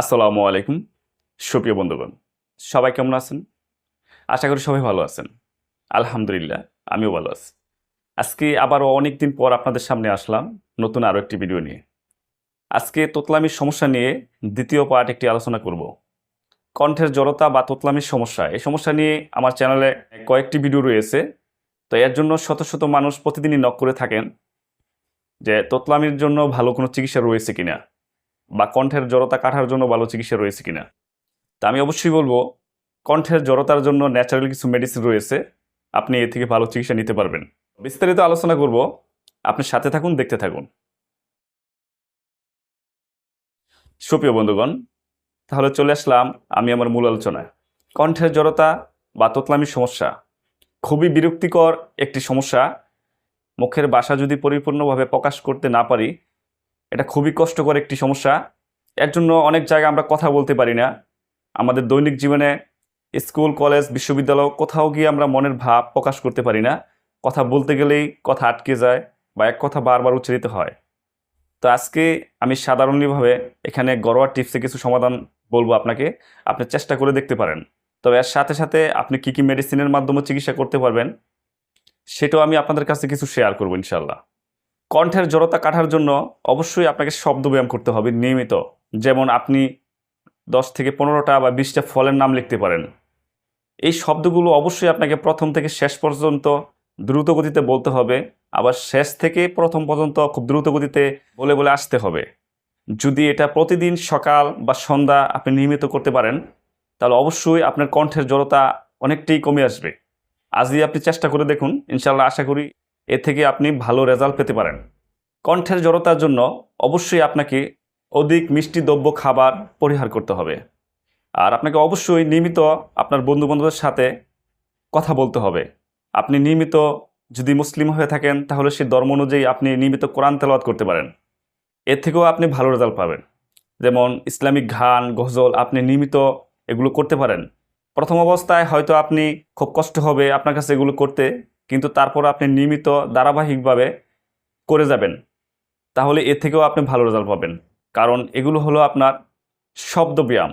আসসালামু আলাইকুম, সুপ্রিয় বন্ধুগণ। সবাই কেমন আছেন? আশা করি সবাই ভালো আছেন। আলহামদুলিল্লাহ, আমিও ভালো আছি। আজকে আবারও অনেক দিন পর আপনাদের সামনে আসলাম নতুন আরও একটি ভিডিও নিয়ে। আজকে তোতলামির সমস্যা নিয়ে দ্বিতীয় পার্ট একটি আলোচনা করব। কণ্ঠের জড়তা বা তোতলামির সমস্যা, এই সমস্যা নিয়ে আমার চ্যানেলে কয়েকটি ভিডিও রয়েছে। তো এর জন্য শত শত মানুষ প্রতিদিনই নক করে থাকেন যে তোতলামির জন্য ভালো কোনো চিকিৎসা রয়েছে কিনা। বা কণ্ঠের জড়তা কাটার জন্য ভালো চিকিৎসা রয়েছে কিনা। তা আমি অবশ্যই বলব, কণ্ঠের জড়তার জন্য ন্যাচারাল কিছু মেডিসিন রয়েছে, আপনি এ থেকে ভালো চিকিৎসা নিতে পারবেন। বিস্তারিত আলোচনা করব, আপনি সাথে থাকুন, দেখতে থাকুন। সুপ্রিয় বন্ধুগণ, তাহলে চলে আসলাম আমি আমার মূল আলোচনায়। কণ্ঠের জড়তা বা তোতলামির সমস্যা খুবই বিরক্তিকর একটি সমস্যা। মুখের বাসা যদি পরিপূর্ণভাবে প্রকাশ করতে না পারি এটা খুবই কষ্টকর একটি সমস্যা। এর জন্য অনেক জায়গায় আমরা কথা বলতে পারি না। আমাদের দৈনিক জীবনে স্কুল, কলেজ, বিশ্ববিদ্যালয় কোথাও গিয়ে আমরা মনের ভাব প্রকাশ করতে পারি না। কথা বলতে গেলেই কথা আটকে যায় বা এক কথা বারবার উচ্চারিত হয়। তো আজকে আমি সাধারণভাবে এখানে ঘরোয়া টিপসে কিছু সমাধান বলব আপনাকে। আপনি চেষ্টা করে দেখতে পারেন। তবে এর সাথে সাথে আপনি কি কি মেডিসিনের মাধ্যমে চিকিৎসা করতে পারবেন, সেটাও আমি আপনাদের কাছে কিছু শেয়ার করব ইনশাল্লাহ কণ্ঠের জড়তা কাটার জন্য অবশ্যই আপনাকে শব্দ ব্যায়াম করতে হবে, নিয়মিত। যেমন আপনি দশ থেকে পনেরোটা বা বিশটা ফলের নাম লিখতে পারেন। এই শব্দগুলো অবশ্যই আপনাকে প্রথম থেকে শেষ পর্যন্ত দ্রুত গতিতে বলতে হবে। আবার শেষ থেকে প্রথম পর্যন্ত খুব দ্রুত গতিতে বলে বলে আসতে হবে। যদি এটা প্রতিদিন সকাল বা সন্ধ্যা আপনি নিয়মিত করতে পারেন, তাহলে অবশ্যই আপনার কণ্ঠের জড়তা অনেকটাই কমে আসবে। আজই আপনি চেষ্টা করে দেখুন ইনশাল্লাহ আশা করি এ থেকে আপনি ভালো রেজাল্ট পেতে পারেন। কণ্ঠের জড়তার জন্য অবশ্যই আপনাকে অধিক মিষ্টি দ্রব্য খাবার পরিহার করতে হবে। আর আপনাকে অবশ্যই নিয়মিত আপনার বন্ধু বান্ধবের সাথে কথা বলতে হবে। আপনি নিয়মিত যদি মুসলিম হয়ে থাকেন, তাহলে সেই ধর্ম অনুযায়ী আপনি নিয়মিত কোরআন তেলাওয়াত করতে পারেন। এর থেকেও আপনি ভালো রেজাল্ট পাবেন। যেমন ইসলামিক গান গজল আপনি নিয়মিত এগুলো করতে পারেন। প্রথম অবস্থায় হয়তো আপনি খুব কষ্ট হবে আপনার কাছে এগুলো করতে। কিন্তু তারপর আপনি নিয়মিত ধারাবাহিকভাবে করে যাবেন, তাহলে এর থেকেও আপনি ভালো রেজাল্ট পাবেন। কারণ এগুলো হলো আপনার শব্দ ব্যায়াম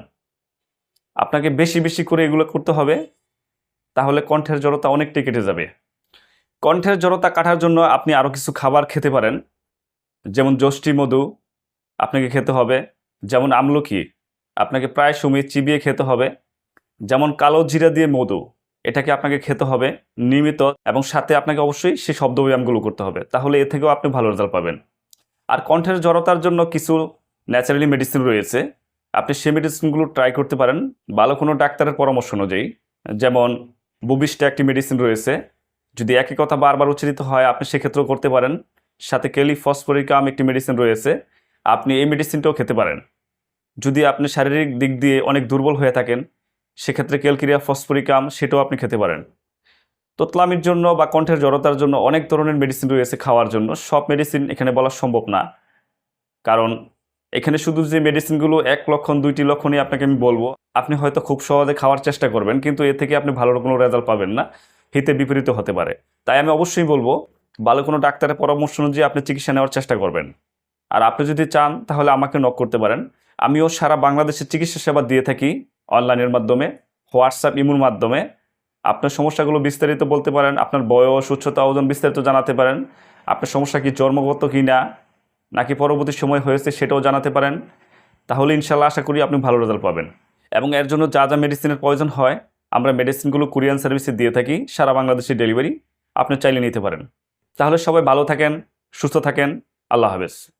আপনাকে বেশি বেশি করে এগুলো করতে হবে, তাহলে কণ্ঠের জড়তা অনেকটাই কেটে যাবে। কণ্ঠের জড়তা কাটার জন্য আপনি আরও কিছু খাবার খেতে পারেন, যেমন যষ্টি মধু আপনাকে খেতে হবে, যেমন আমলকি আপনাকে প্রায় সময় চিবিয়ে খেতে হবে, যেমন কালো জিরা দিয়ে মধু এটাকে আপনাকে খেতে হবে নিয়মিত এবং সাথে আপনাকে অবশ্যই সেই শব্দ ব্যায়ামগুলো করতে হবে। তাহলে এ থেকেও আপনি ভালো রেজাল্ট পাবেন। আর কণ্ঠের জড়তার জন্য কিছু ন্যাচারালি মেডিসিন রয়েছে। আপনি সেই মেডিসিনগুলো ট্রাই করতে পারেন। ভালো কোনো ডাক্তারের পরামর্শ অনুযায়ী। যেমন বুবিস্টা একটি মেডিসিন রয়েছে। যদি একই কথা বারবার উচ্চারিত হয়, আপনি সেক্ষেত্রেও করতে পারেন। সাথে কেলি ফসফরিকাম একটি মেডিসিন রয়েছে। আপনি এই মেডিসিনটাও খেতে পারেন। যদি আপনি শারীরিক দিক দিয়ে অনেক দুর্বল হয়ে থাকেন সেক্ষেত্রে ক্যালকিরিয়া ফসফরিকাম সেটাও আপনি খেতে পারেন। তোতলামির জন্য বা কণ্ঠের জড়তার জন্য অনেক ধরনের মেডিসিন রয়েছে খাওয়ার জন্য। সব মেডিসিন এখানে বলা সম্ভব না। কারণ এখানে শুধু যে মেডিসিনগুলো এক লক্ষণ, দুইটি লক্ষণই আপনাকে আমি বলব, আপনি হয়তো খুব সহজে খাওয়ার চেষ্টা করবেন, কিন্তু এ থেকে আপনি ভালো কোনো রেজাল্ট পাবেন না। হিতে বিপরীত হতে পারে। তাই আমি অবশ্যই বলব, ভালো কোনো ডাক্তারের পরামর্শ অনুযায়ী আপনি চিকিৎসা নেওয়ার চেষ্টা করবেন। আর আপনি যদি চান, তাহলে আমাকে নক করতে পারেন। আমিও সারা বাংলাদেশে চিকিৎসা সেবা দিয়ে থাকি। অনলাইনের মাধ্যমে, হোয়াটসঅ্যাপ, ইমুর মাধ্যমে। আপনার সমস্যাগুলো বিস্তারিত বলতে পারেন, আপনার বয়স, উচ্চতা, ওজন বিস্তারিত জানাতে পারেন। আপনার সমস্যা কি জন্মগত কি না, নাকি পরবর্তী সময় হয়েছে সেটাও জানাতে পারেন। তাহলে ইনশাল্লাহ আশা করি আপনি ভালো রেজাল্ট পাবেন। এবং এর জন্য যা যা মেডিসিনের প্রয়োজন হয়, আমরা মেডিসিনগুলো কুরিয়ান সার্ভিসে দিয়ে থাকি, সারা বাংলাদেশে ডেলিভারি আপনি চাইলে নিতে পারেন। তাহলে সবাই ভালো থাকেন, সুস্থ থাকেন, আল্লাহ হাফেজ।